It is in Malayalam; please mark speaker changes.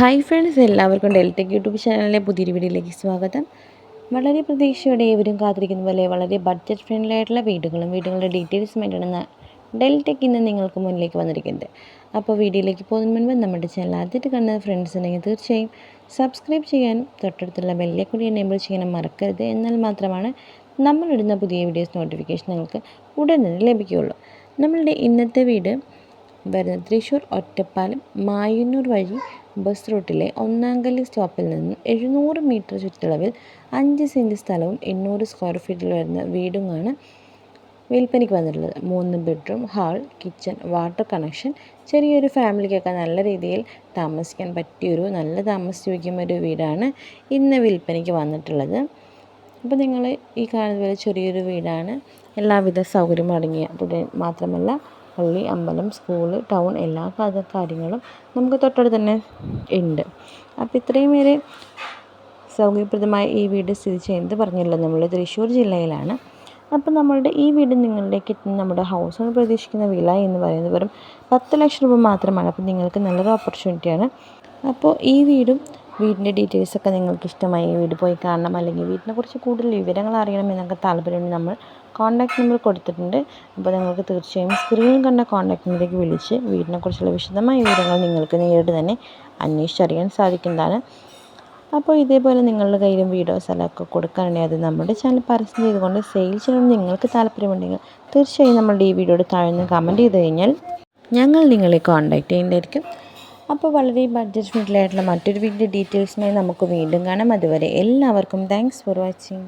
Speaker 1: ഹായ് ഫ്രണ്ട്സ് എല്ലാവർക്കും ഡെൽറ്റെക് യൂട്യൂബ് ചാനലിലെ പുതിയൊരു വീഡിയോയിലേക്ക് സ്വാഗതം. വളരെ പ്രതീക്ഷയോടെ ഏവരും കാത്തിരിക്കുന്ന പോലെ വളരെ ബഡ്ജറ്റ് ഫ്രണ്ട്ലി ആയിട്ടുള്ള വീടുകളും വീടുകളുടെ ഡീറ്റെയിൽസ് ഡീറ്റെയിൽസുമായിട്ടാണ് ഡെൽറ്റെക് ഇന്ന് നിങ്ങൾക്ക് മുന്നിലേക്ക് വന്നിരിക്കുന്നത്. അപ്പോൾ വീഡിയോയിലേക്ക് പോകുന്നതിന് മുൻപ് നമ്മുടെ ചാനൽ ആദ്യമായിട്ട് കാണുന്ന ഫ്രണ്ട്സ് ഉണ്ടെങ്കിൽ തീർച്ചയായും സബ്സ്ക്രൈബ് ചെയ്യാനും തൊട്ടടുത്തുള്ള ബെല്ലെ കൂടി എനേബിൾ ചെയ്യാനും മറക്കരുത്. എന്നാൽ മാത്രമാണ് നമ്മളിടുന്ന പുതിയ വീഡിയോസ് നോട്ടിഫിക്കേഷൻ നിങ്ങൾക്ക് ഉടൻ തന്നെ ലഭിക്കുകയുള്ളൂ. നമ്മളുടെ ഇന്നത്തെ വീട് വരുന്നത്. തൃശ്ശൂർ ഒറ്റപ്പാലം മായന്നൂർ വഴി ബസ് റൂട്ടിലെ ഒന്നാംകല്ലി സ്റ്റോപ്പിൽ നിന്ന് എഴുന്നൂറ് മീറ്റർ ചുറ്റളവിൽ അഞ്ച് സെന്റ് സ്ഥലവും എണ്ണൂറ് സ്ക്വയർ ഫീറ്റിൽ വരുന്ന വീടുമാണ് വിൽപ്പനയ്ക്ക് വന്നിട്ടുള്ളത്. മൂന്ന് bedroom hall kitchen water connection ചെറിയൊരു ഫാമിലിക്കൊക്കെ നല്ല രീതിയിൽ താമസിക്കാൻ പറ്റിയൊരു നല്ല താമസിച്ച് ഒരു വീടാണ് ഇന്ന് വിൽപ്പനയ്ക്ക് വന്നിട്ടുള്ളത്. അപ്പോൾ നിങ്ങൾ ഈ കാണുന്ന പോലെ ചെറിയൊരു വീടാണ്. എല്ലാവിധ സൗകര്യം അടങ്ങിയ മാത്രമല്ല പള്ളി അമ്പലം സ്കൂൾ ടൗൺ എല്ലാ കാര്യങ്ങളും നമുക്ക് തൊട്ടടുത്ത് തന്നെ ഉണ്ട്. അപ്പോൾ ഇത്രയും പേര് സൗകര്യപ്രദമായ ഈ വീട് സ്ഥിതി ചെയ്യുന്നത് പറഞ്ഞല്ലോ. നമ്മൾ തൃശ്ശൂർ ജില്ലയിലാണ്. അപ്പോൾ നമ്മളുടെ ഈ വീട് നിങ്ങളിലേക്ക് എത്തുന്ന നമ്മുടെ ഹൗസ് ഓണർ പ്രതീക്ഷിക്കുന്ന വില എന്ന് പറയുന്നത് വെറും പത്ത് ലക്ഷം രൂപ മാത്രമാണ്. അപ്പോൾ നിങ്ങൾക്ക് നല്ലൊരു ഓപ്പർച്യൂണിറ്റിയാണ് അപ്പോൾ ഈ വീടും വീടിന്റെ ഡീറ്റെയിൽസൊക്കെ നിങ്ങൾക്ക് ഇഷ്ടമായി വീട് പോയി കാണണം അല്ലെങ്കിൽ വീടിനെക്കുറിച്ച് കൂടുതൽ വിവരങ്ങൾ അറിയണം എന്നൊക്കെ താല്പര്യമുണ്ട് നമ്മൾ കോൺടാക്ട് നമ്പർ കൊടുത്തിട്ടുണ്ട്. അപ്പോൾ നിങ്ങൾക്ക് തീർച്ചയായും സ്ക്രീനിൽ കണ്ട കോൺടാക്ട് നമ്പറിലേക്ക് വിളിച്ച് വീടിനെക്കുറിച്ചുള്ള വിശദമായ വിവരങ്ങൾ നിങ്ങൾക്ക് നേരിട്ട് തന്നെ അന്വേഷിച്ചറിയാൻ സാധിക്കുന്നതാണ്. അപ്പോൾ ഇതേപോലെ നിങ്ങളുടെ കയ്യിലും വീഡിയോ സ്ഥലമൊക്കെ കൊടുക്കാനുണ്ടെങ്കിൽ അത് നമ്മുടെ ചാനൽ പരസ്യം ചെയ്തുകൊണ്ട് സെയിൽ ചെയ്യണം നിങ്ങൾക്ക് താല്പര്യമുണ്ടെങ്കിൽ തീർച്ചയായും നമ്മളുടെ ഈ വീഡിയോയുടെ താഴ്ന്ന് കമന്റ് ചെയ്ത് കഴിഞ്ഞാൽ ഞങ്ങൾ നിങ്ങളെ കോൺടാക്റ്റ് ചെയ്യുന്നതായിരിക്കും. അപ്പോൾ വളരെ ബഡ്ജറ്റ് ഫ്രണ്ട്ലി ആയിട്ടുള്ള മറ്റൊരു വീഡിയോ ഡീറ്റെയിൽസിനായി നമുക്ക് വീണ്ടും കാണാം. അതുവരെ എല്ലാവർക്കും താങ്ക്സ് ഫോർ വാച്ചിങ്